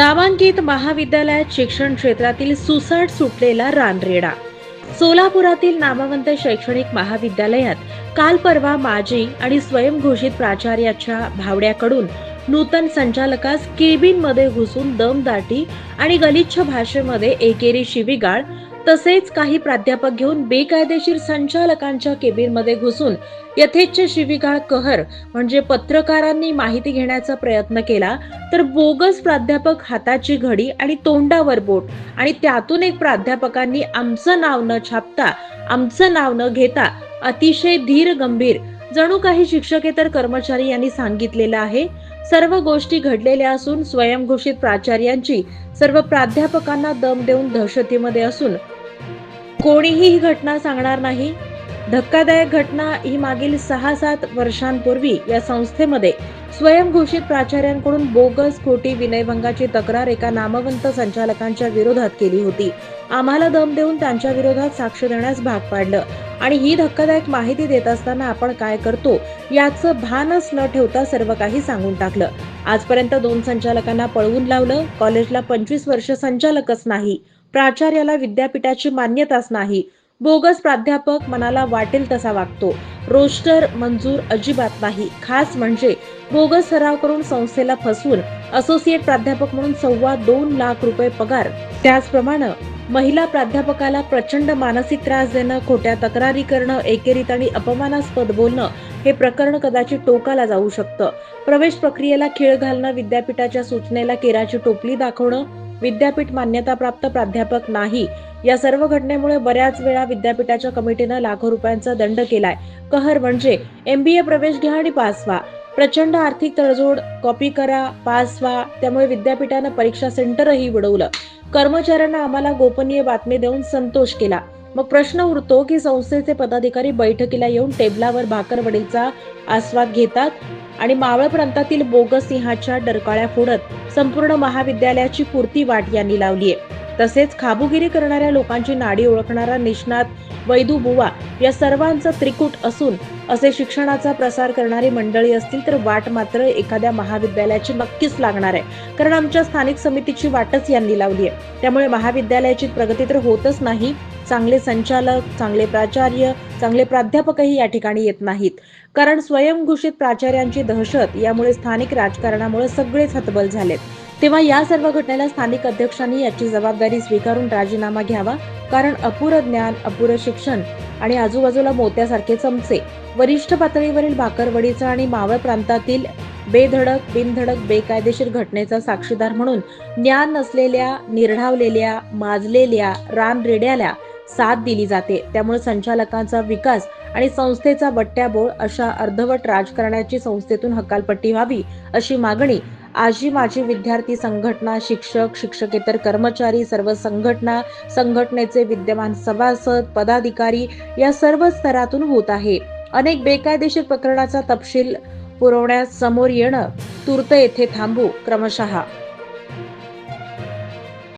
नामांकित महाविद्यालयात शिक्षण क्षेत्रातील सुसाट सुटलेला रानरेडा. सोलापुरातील नामवंत शैक्षणिक महाविद्यालयात काल परवा माजी आणि स्वयंघोषित प्राचार्याच्या भावड्याकडून नूतन संचालकास केबिनमध्ये घुसून दमदाटी आणि गलिच्छ भाषेमध्ये एकेरी शिवीगाळ तसेच काही प्राध्यापक घेऊन बेकायदेशीर संचालकांच्या केबिनमध्ये घुसून यथेच्छ शिवीगाळ कहर म्हणजे पत्रकारांनी माहिती घेण्याचा प्रयत्न केला तर बोगस प्राध्यापक हाताची घडी आणि तोंडावर बोट आणि त्यातून एक प्राध्यापकांनी आमचं नाव न छापता आमचं नाव न घेता अतिशय धीर गंभीर जणू काही शिक्षकेतर कर्मचारी यांनी सांगितलेलं आहे सर्व गोष्टी घडलेल्या असून स्वयंघोषित प्राचार्यांची सर्व प्राध्यापकांना दम देऊन दहशतीमध्ये असून कोणीही ही घटना सांगणार नाही. धक्कादायक घटना ही मागील सहा सात वर्षांपूर्वी या संस्थेमध्ये स्वयंघोषित प्राचार्यांकडून बोगस खोटी विनयभंगाची तक्रार एका नामवंत संचालकांच्या विरोधात केली होती. आम्हाला दम देऊन त्यांच्या विरोधात साक्ष देण्यास भाग पाडलं. आणि ही धक्कादायक माहिती देत असताना आपण काय करतो याचं भानच न ठेवता सर्व काही सांगून टाकलं. आजपर्यंत दोन संचालकांना पळवून लावलं कॉलेजला पंचवीस वर्ष संचालकच नाही. प्राचार्याला विद्यापीठाची मान्यताच नाही. बोगस प्राध्यापक मनाला वाटेल तसा वागतो. रोस्टर मंजूर अजिबात नाही. खास म्हणजे बोगस सराव करून संस्थेला फसवून असोसिएट प्राध्यापक म्हणून सव्वा दोन लाख रुपये पगार. त्याचप्रमाणे महिला प्राध्यापकाला प्रचंड मानसिक त्रास देणं खोट्या तक्रारी करणं एकेरीत आणि अपमानास्पद बोलणं हे प्रकरण कदाचित टोकाला जाऊ शकतं. प्रवेश प्रक्रियेला खीळ घालणं विद्यापीठाच्या सूचनेला केराची टोपली दाखवणं विद्यापीठ मान्यताप्राप्त प्राध्यापक नाही. या सर्व घटनेमुळे बऱ्याच वेळा विद्यापीठाच्या कमिटीनं लाखो रुपयांचा दंड केलाय. कहर म्हणजे एमबीए प्रवेश घ्या आणि पास व्हा. प्रचंड आर्थिक तडजोड कॉपी करा पास व्हा. त्यामुळे विद्यापीठानं परीक्षा सेंटरही बुडवलं. कर्मचाऱ्यांना आम्हाला गोपनीय बातमी देऊन संतोष केला. मग प्रश्न उरतो की संस्थेचे पदाधिकारी बैठकीला येऊन टेबलावर भाकरवडीचा आस्वाद घेतात आणि मावळ प्रांतातील बोगस सिंहाच्या डरकाळ्या फोडत संपूर्ण महाविद्यालयाची पुरती वाट यांनी लावली आहे. तसेच खाबुगिरी करणाऱ्या लोकांची नाडी ओळखणारा निष्णात वैदू बुवा या सर्वांचं त्रिकूट असून असे शिक्षणाचा प्रसार करणारी मंडळी असतील तर वाट मात्र एखाद्या महाविद्यालयाची नक्कीच लागणार आहे. कारण आमच्या स्थानिक समितीची वाटच यांनी लावली आहे. त्यामुळे महाविद्यालयाची प्रगती तर होतच नाही चांगले संचालक चांगले प्राचार्य चांगले प्राध्यापकही या ठिकाणी येत नाहीत. कारण स्वयंघोषित प्राचार्यांची दहशत यामुळे स्थानिक राजकारणामुळे सगळेच हतबल झालेत. तेव्हा या सर्व घटनेला स्थानिक अध्यक्षांनी याची जबाबदारी स्वीकारून राजीनामा घ्यावा कारण अपुरं ज्ञान अपुरं शिक्षण आणि आजूबाजूला मोत्यासारखे चमचे. वरिष्ठ पातळीवरील भाकरवडीचा आणि मावळ प्रांतातील बेधडक बिनधडक बेकायदेशीर घटनेचा साक्षीदार म्हणून ज्ञान नसलेल्या निर्ढावलेल्या माजलेल्या रानरेड्याला साथ दिली जाते. त्यामुळे संचालकांचा विकास आणि संस्थेचा बट्ट्याबोळ अशा अर्धवट राजकारणाची संस्थेतून हकालपट्टी व्हावी अशी मागणी आजी माजी विद्यार्थी संघटना शिक्षक शिक्षकेतर कर्मचारी सर्व संघटना संघटनेचे विद्यमान सभासद पदाधिकारी या सर्व स्तरातून होत आहे. अनेक बेकायदेशीर प्रकरणाचा तपशील पुरवण्यास समोर येणं तूर्त येथे थांबू क्रमशः